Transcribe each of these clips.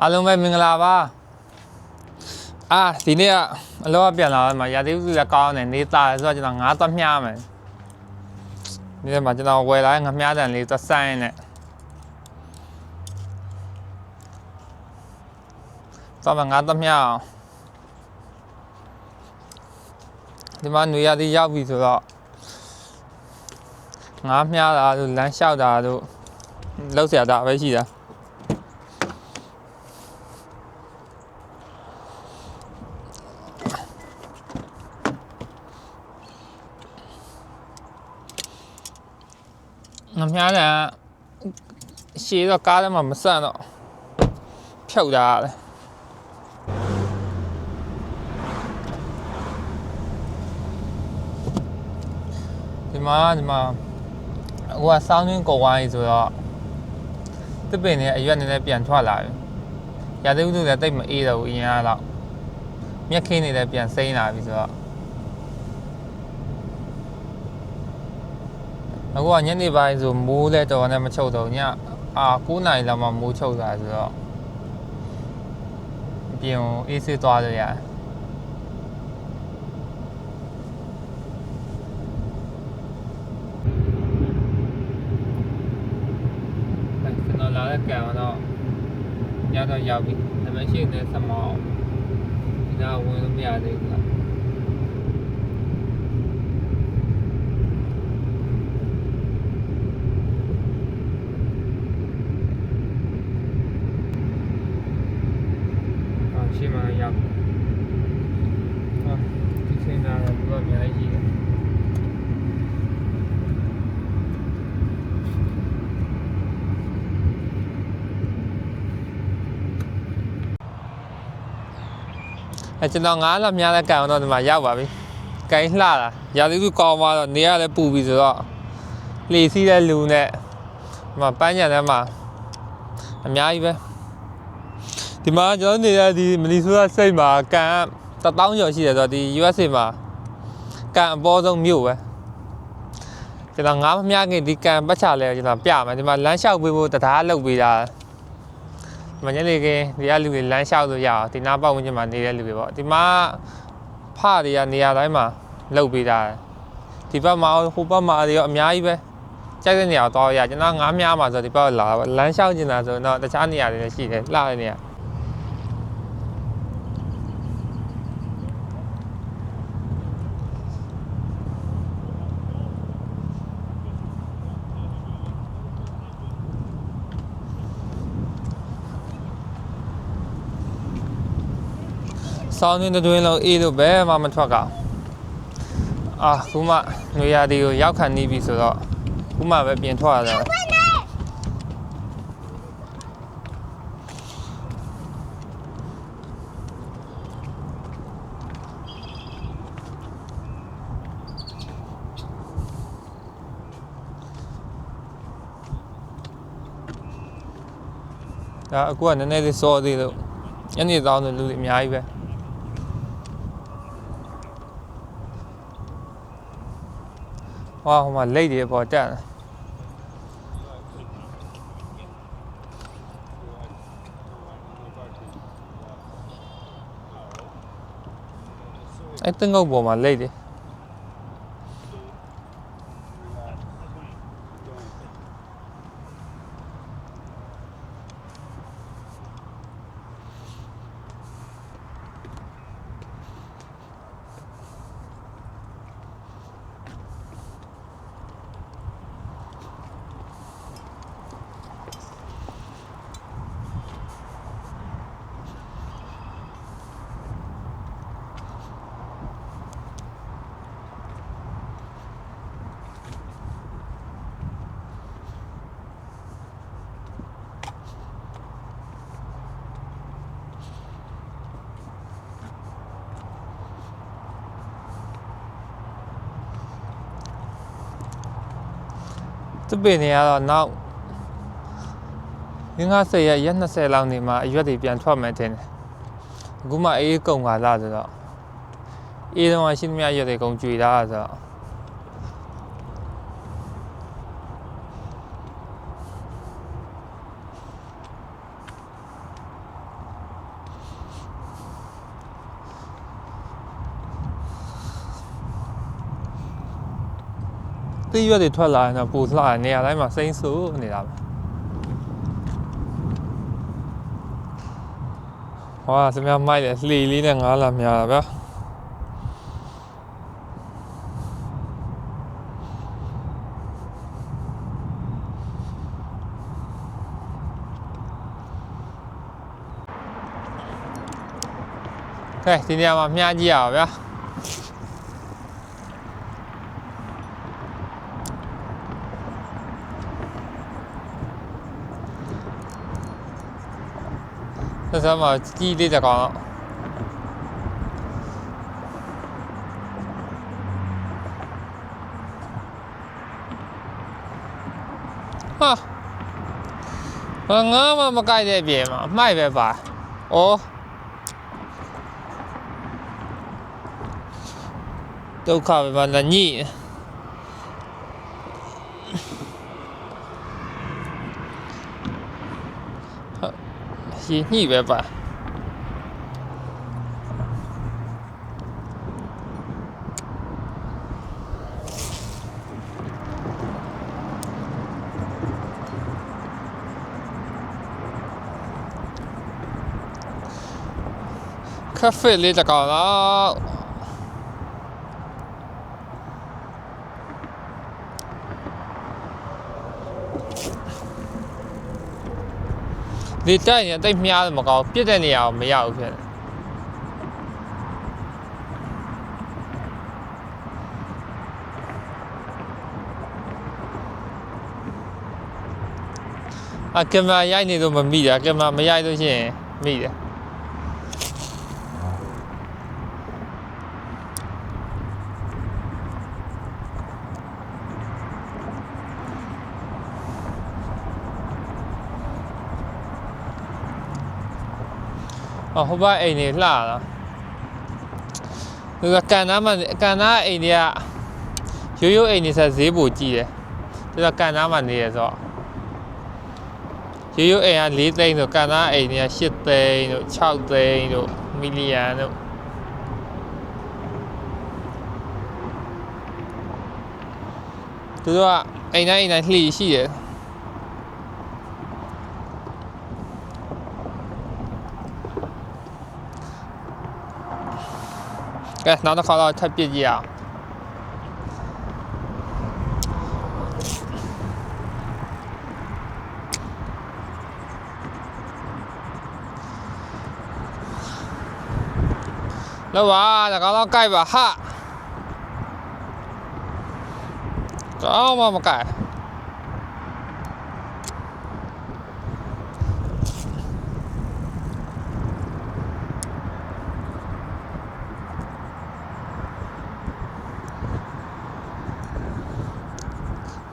အားလုံးပဲမင်္ဂလာပါအာဒီနေ့ကအလောကပြန်လာမှာရာသီဥတုလည်းကောင်းတယ်နေသားဆိုတော့ကျွန်တော်ငါးသွားမျှမယ်ဒီနေ့မှာကျွန်တော်ဝယ်လာတဲ့ငါးမျှတန်လေးသွားဆိုင်နဲ့တော့မငါးသွားမျှအောင်ဒီမှာနေရာဒီရောက်ပြီဆိုတော့ငါးမျှတာတို့လမ်းလျှောက်တာတို့လောက်เสียတာပဲရှိတာ ငမြားတယ်ရှည်တော့ကားထဲမှာမဆန့်တော့ဖြုတ်တာလေဒီမှာဒီမှာဟိုကစောင်းရင်းကော်ဝိုင်းဆိုတော့တစ်ပင်နဲ့အရွက်နည်းနည်းပြန်ထွက်လာပြီရာသီဥတုလည်းတိတ်မအေးတော့ဘူးအရင်ကတော့မျက်ခင်းနေလည်းပြန်စိမ့်လာပြီဆိုတော့ အခုကညနေပိုင်းဆိုမိုးလဲတော်နဲ့မချုပ်တော့ညအာ9နာရီလောက်မှမိုးချုပ်တာဆိုတော့အပြင်ကိုအေးဆေးသွားလို့ရတယ်ကျွန်တော်လာတဲ့ကံတော့ညတော့ရောက်ပြီဒါပေမဲ့ရှေ့နဲ့ဆက်မအောင်ဒီကဝင်လို့မရသေးဘူး အဲကျွန်တော်ငားလောက်များတဲ့ကံတော့ဒီမှာရောက်ပါပြီ။ကိုင်းလှတာရာသီဥတုကောင်းသွားတော့နေရလည်းပူပြီဆိုတော့လေစီးတဲ့လူနဲ့ဒီမှာပန်းညံထဲမှာအများကြီးပဲ။ဒီမှာကျွန်တော်နေတဲ့ဒီမလီဆိုးစိတ်မှာကန်တပေါင်းကျော်ရှိတယ်ဆိုတော့ဒီ USA မှာကန်အပေါ်ဆုံးမြို့ပဲကျွန်တော်ငားမမျှခင်ဒီကန်ပတ်ချလဲကျွန်တော်ပြမယ်ဒီမှာလမ်းလျှောက်ပေးဖို့တရားလုပ်ပေးတာဒီ မညနေခင်းဒီကလူတွေလမ်းလျှောက်လို့ရအောင်ဒီနားပတ်ဝန်းကျင်မှာနေတဲ့လူတွေပေါ့ဒီမှာဖတွေကနေရာတိုင်းမှာလုပ်ပေးတာဒီဘက်မှာဟိုဘက်မှာတွေရောအများကြီးပဲကြိုက်တဲ့နေရာကိုတော့ရကျွန်တော်ငားများမှာဆိုဒီဘက်လာလမ်းလျှောက်ကျင်တာဆိုတော့တခြားနေရာတွေလည်းရှိတယ်လှတဲ့နေရာ ဆောင်းနေတွင်လုံးအေးလို့ဘယ်မှမထွက်ကအာခုမှနွေရာသီကိုရောက်ခံနေပြီဆိုတော့ခုမှပဲပြင်ထွက်ရတယ်ဒါအခုကနည်းနည်းလေးစောသေးလို့ညနေသောင်းလူတွေအများကြီးပဲ ဟောဟိုမှာလိတ်တွေပေါ်တက်တယ်အဲ့တင် သူပင်နေရတော့နောက်ငါး50ရက်ရက်20လောက်နေမှာအရွက်တွေပြန်ထွက်မယ်ထင်တယ်အခုမှအေးကုန်ပါလားဆိုတော့အေးတော့ရှိသမျှရွက်တွေကုန်ကြွေတာဆိုတော့ တိရွက်တွေထွက်လာရင်တော့ပူလှတယ်နေရာတိုင်းမှာစိမ့်ဆူနေတာပဲဟောစမြမိုက်တယ်လှီလေးနဲ့ငားလာများတာဗျာကဲဒီနေရာမှာမြားကြည့်ရအောင်ဗျာ ဆက်စမ်းမှာကြီးလေးတစ်ကောင်တော့ဟာဘာငါမှမကြိုက်တဲ့အပြင်မှာအမှိုက်ပဲပါ။အော်ဒုက္ခပဲပါလားညိ ရေညိပဲပါခက်ဖဲလေးတစ် ကောင်တော့ဒီတိုက်ရင်တိတ်မြားတယ်မကောင်းပြစ်တဲ့နေရာကိုမရဘူးဖြစ်တယ်အကင်မရာရိုက်နေတော့မမိတာကင်မရာမရိုက်လို့ရှိရင်မိတယ် အော်ဟိုဘက်အိမ်နေလှတာဒီကကန်နာမှာကန်နာအိမ်တွေကရိုးရိုးအိမ်နေဆက်ဈေးပိုကြည့်တယ်ဒီကကန်နာမှာနေရဆိုတော့ရိုးရိုးအိမ်က4သိန်းတို့ကန်သားအိမ်တွေက8သိန်းတို့6သိန်းတို့မီလီယံတို့သူတို့ကအိမ်တိုင်းအိမ်တိုင်းလှီရှိတယ် ကဲနောက်တစ်ခါတော့ထပ်ပြစ်ကြည့်အောင်လော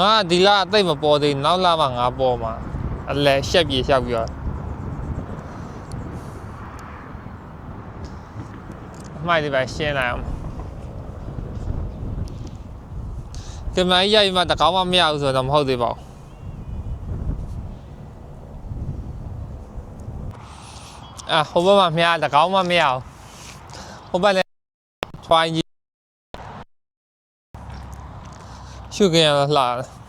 င်တော့ကြိုက်ပါဟာကောင်းမှမကြိုက်ငါဒီလအသိပ်မပေါ်သေးဘူးနောက်လမှငါပေါ်မှာအလဲရှက်ပြေရှောက်ပြီးတော့အမိုက်တွေပဲရှင်းလိုက်အောင်ကင်မရာကြီးရိုက်ပြီးမှတကောင်းမှမရဘူးဆိုတော့မဟုတ်သေးပါဘူးအာဟိုဘက်မှာမြားတကောင်းမှမရဘူးဟိုဘက်လည်းထွိုင်းကြီး ရှုခင်ရတော့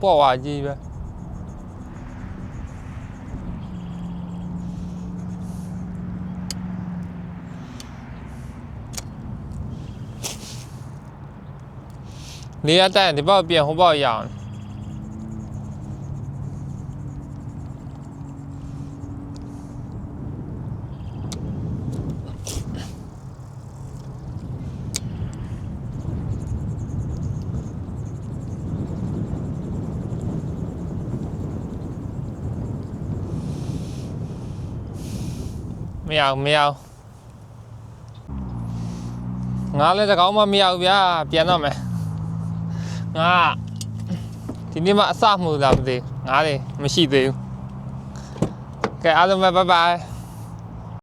လှတယ်ပေါ့ဝါကြီးပဲနေရာတက်ရင်ဒီဘောက်ပြန်ဟိုဘောက်ရအောင် မရဘူးမရဘူးငါလည်းတကောင်းမှမရဘူးဗျာပြန်တော့မယ်ငါဒီနေ့မှအစမှုလားမသိဘူးငါးတွေမရှိသေးဘူးကဲအားလုံးပဲဘိုင်ဘိုင်